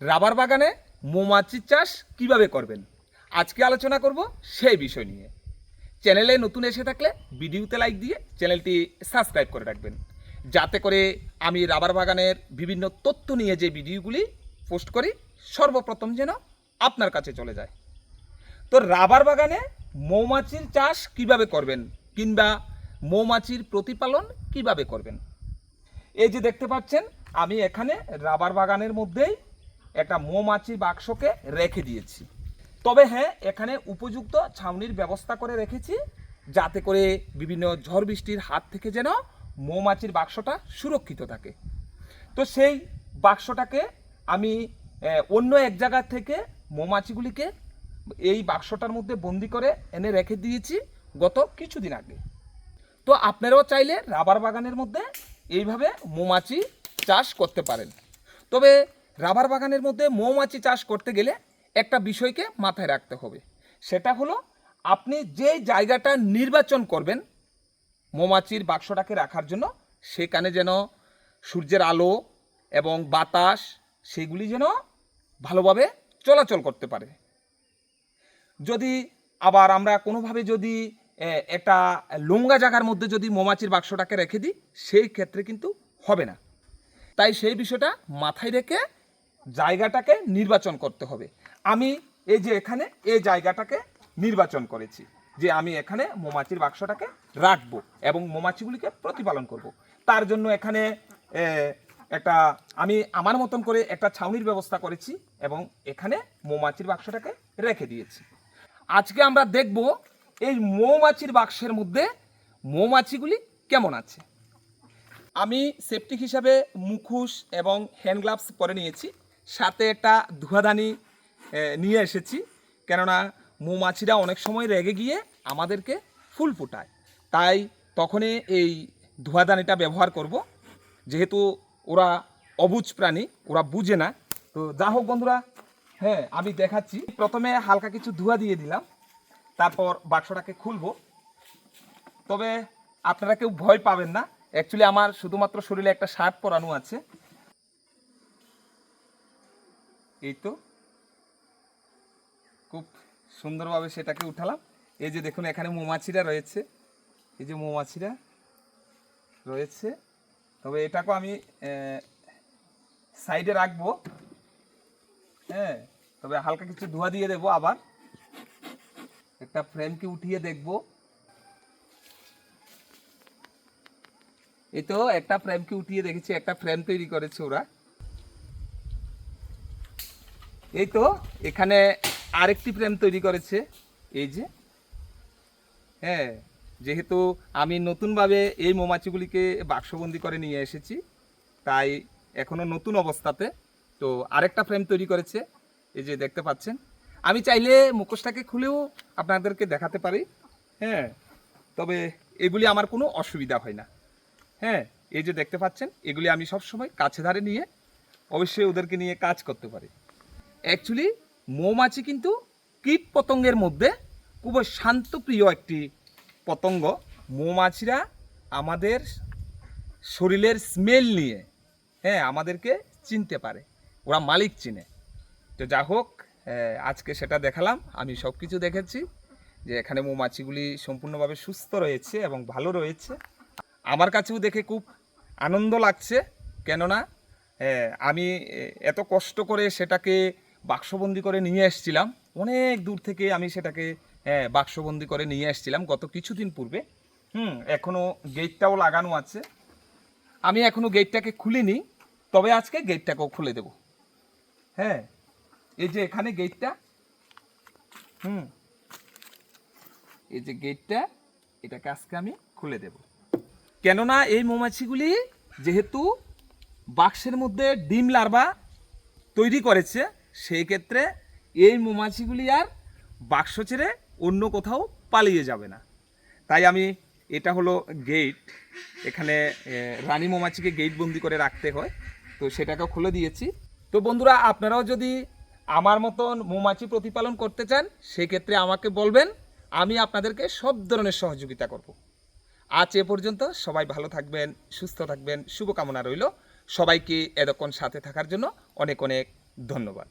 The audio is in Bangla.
রাবার বাগানে মৌমাছির চাষ কীভাবে করবেন? আজকে আলোচনা করব সেই বিষয় নিয়ে। চ্যানেলে নতুন এসে থাকলে ভিডিওতে লাইক দিয়ে চ্যানেলটি সাবস্ক্রাইব করে রাখবেন। যাতে করে আমি রাবার বাগানের বিভিন্ন তথ্য নিয়ে যে ভিডিওগুলি পোস্ট করি, সর্বপ্রথম যেন আপনার কাছে চলে যায়। তো রাবার বাগানে মৌমাছির চাষ কীভাবে করবেন কিংবা মৌমাছির প্রতিপালন কীভাবে করবেন? এই যে দেখতে পাচ্ছেন, আমি এখানে রাবার বাগানের মধ্যেই একটা মৌমাছি বাক্সকে রেখে দিয়েছি। তবে হ্যাঁ এখানে উপযুক্ত ছাউনির ব্যবস্থা করে রেখেছি, যাতে করে বিভিন্ন ঝড় বৃষ্টির হাত থেকে যেন মৌমাছির বাক্সটা সুরক্ষিত থাকে। তো সেই বাক্সটাকে আমি অন্য এক জায়গা থেকে মৌমাছিগুলিকে এই বাক্সটার মধ্যে বন্দি করে এনে রেখে দিয়েছি গত কিছুদিন আগে। তো আপনারাও চাইলে রাবার বাগানের মধ্যে এইভাবে মৌমাছি চাষ করতে পারেন। তবে রাবার বাগানের মধ্যে মৌমাছি চাষ করতে গেলে একটা বিষয়কে মাথায় রাখতে হবে। সেটা হলো, আপনি যে জায়গাটা নির্বাচন করবেন, মৌমাছির বাক্সটাকে রাখার জন্য, সেখানে যেন সূর্যের আলো এবং বাতাস সেগুলি যেন ভালোভাবে চলাচল করতে পারে। যদি আবার আমরা কোনোভাবে যদি একটা লোঙ্গা জায়গার মধ্যে যদি মৌমাছির বাক্সটাকে রেখে দিই, সেই ক্ষেত্রে কিন্তু হবে না। তাই সেই বিষয়টা মাথায় রেখে জায়গাটাকে নির্বাচন করতে হবে। আমি এই যে এখানে এই জায়গাটাকে নির্বাচন করেছি যে আমি এখানে মৌমাছির বাক্সটাকে রাখব এবং মৌমাছিগুলিকে প্রতিপালন করব। তার জন্য এখানে একটা, আমি আমার মতন করে একটা ছাউনির ব্যবস্থা করেছি এবং এখানে মৌমাছির বাক্সটাকে রেখে দিয়েছি। আজকে আমরা দেখব এই মৌমাছির বাক্সের মধ্যে মৌমাছিগুলি কেমন আছে। আমি সেফটি হিসাবে মুখোশ এবং হ্যান্ড গ্লাভস পরে নিয়েছি। সাথে একটা ধোয়াদানি নিয়ে এসেছি। কেননা মৌমাছিরা অনেক সময় রেগে গিয়ে আমাদেরকে ফুল ফোটায়। তাই তখনই এই ধোয়াদানিটা ব্যবহার করব। যেহেতু ওরা অবুজ প্রাণী, ওরা বুঝে না। তো যা হোক বন্ধুরা হ্যাঁ আমি দেখাচ্ছি। প্রথমে হালকা কিছু ধোয়া দিয়ে দিলাম, তারপর বাক্সটাকে খুলব। তবে আপনারা কেউ ভয় পাবেন না। অ্যাকচুয়ালি আমার শুধুমাত্র শরীরে একটা শার্ট পরানো আছে। এই তো। খুব সুন্দরভাবে সেটাকে উঠালাম। এই যে দেখুন, এখানে মৌমাছিরা রয়েছে। এই যে মৌমাছিরা রয়েছে। তবে এটাকেও আমি সাইডে রাখব। হ্যাঁ তবে হালকা কিছু ধোয়া দিয়ে দেবো আবার। একটা ফ্রেমকে উঠিয়ে দেখব। এই তো, একটা ফ্রেমকে উঠিয়ে দেখেছি, একটা ফ্রেম তৈরি করেছে ওরা। এই তো, এখানে আরেকটি ফ্রেম তৈরি করেছে। এই যে হ্যাঁ যেহেতু আমি নতুনভাবে এই মৌমাছিগুলিকে বাক্সবন্দি করে নিয়ে এসেছি, তাই এখনও নতুন অবস্থাতে, তো আরেকটা ফ্রেম তৈরি করেছে। এই যে দেখতে পাচ্ছেন, আমি চাইলে মুখোশটাকে খুলেও আপনাদেরকে দেখাতে পারি হ্যাঁ তবে এগুলি আমার কোনো অসুবিধা হয় না। হ্যাঁ এই যে দেখতে পাচ্ছেন, এগুলি আমি সবসময় কাছে ধারে নিয়ে অবশ্যই ওদেরকে নিয়ে কাজ করতে পারি। অ্যাকচুয়ালি মৌমাছি কিন্তু কীট পতঙ্গের মধ্যে খুবই শান্তপ্রিয় একটি পতঙ্গ। মৌমাছিরা আমাদের শরীরের স্মেল নিয়ে হ্যাঁ আমাদেরকে চিনতে পারে। ওরা মালিক চিনে। তো যা হোক আজকে সেটা দেখালাম। আমি সব কিছু দেখেছি যে এখানে মৌমাছিগুলি সম্পূর্ণভাবে সুস্থ রয়েছে এবং ভালো রয়েছে। আমার কাছেও দেখে খুব আনন্দ লাগছে। কেননা আমি এত কষ্ট করে সেটাকে বাক্সবন্দি করে নিয়ে এসেছিলাম। অনেক দূর থেকে আমি সেটাকে হ্যাঁ, বাক্সবন্দি করে নিয়ে এসেছিলাম গত কিছুদিন পূর্বে। হুম এখনও গেটটাও লাগানো আছে। আমি এখনও গেটটাকে খুলিনি তবে আজকে গেটটাকেও খুলে দেব। হ্যাঁ এই যে এখানে গেটটা হুম এই যে গেটটা এটাকে আজকে আমি খুলে দেব। কেননা এই মৌমাছিগুলি যেহেতু বাক্সের মধ্যে ডিম লার্ভা তৈরি করেছে সেই ক্ষেত্রে এই মৌমাছিগুলি আর বাক্স ছেড়ে অন্য কোথাও পালিয়ে যাবে না। তাই আমি এটা হলো গেট এখানে রানী মৌমাছিকে গেট বন্দি করে রাখতে হয়। তো সেটাকে খুলে দিয়েছি। তো বন্ধুরা, আপনারাও যদি আমার মতন মৌমাছি প্রতিপালন করতে চান, সেক্ষেত্রে আমাকে বলবেন, আমি আপনাদেরকে সব ধরনের সহযোগিতা করব। আজ এ পর্যন্ত সবাই ভালো থাকবেন, সুস্থ থাকবেন, শুভকামনা রইল। সবাইকে এতক্ষণ সাথে থাকার জন্য অনেক অনেক ধন্যবাদ।